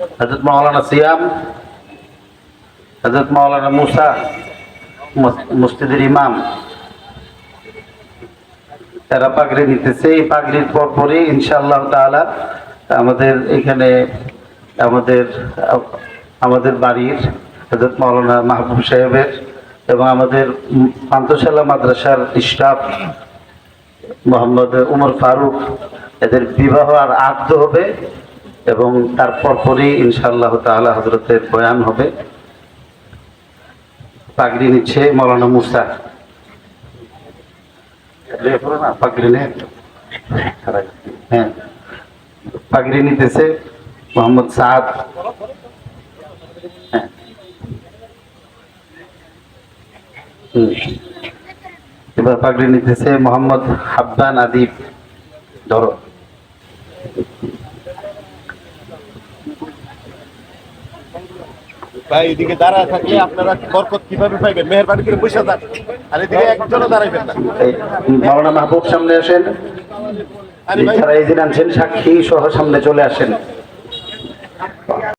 হজরত মাওলানা সিয়াম হজরত মাওলানা মুসা, মস- মসজিদের ইমাম। তারা পাগড়ি নিতেছে, এই পাগড়ির পর পরে ইনশাআল্লাহ তাআলা আমাদের এখানে আমাদের আমাদের বাড়ির হজরত মাওলানা মাহবুব সাহেবের এবং আমাদের পান্তশালা মাদ্রাসার স্টাফ মোহাম্মদ উমর ফারুক, এদের বিবাহ আর আদ্য হবে। এবং তারপর পরেই ইনশাআল্লাহ তাআলা হজরতের বয়ান হবে। পাগড়ি নিচ্ছে মৌলানা মুসা। পাগড়ি হ্যাঁ। পাগড়ি নিতেছে মোহাম্মদ সাদ। হ্যাঁ। হুম। এবার পাগড়ি নিতেছে মোহাম্মদ হাব্বান আদিব। ধরো। ভাই এদিকে দাঁড়ায় থাকলে আপনারা বরকত কীভাবে পাইবেন? মেহরবানি করে বসে দাঁড়ান আর এদিকে একজনও দাঁড়াইবেন না। মাওলানা মাহবুব সামনে আসেন। আরে ভাই। যারা এই দিন আনছেন সাক্ষী সহ সামনে চলে আসেন।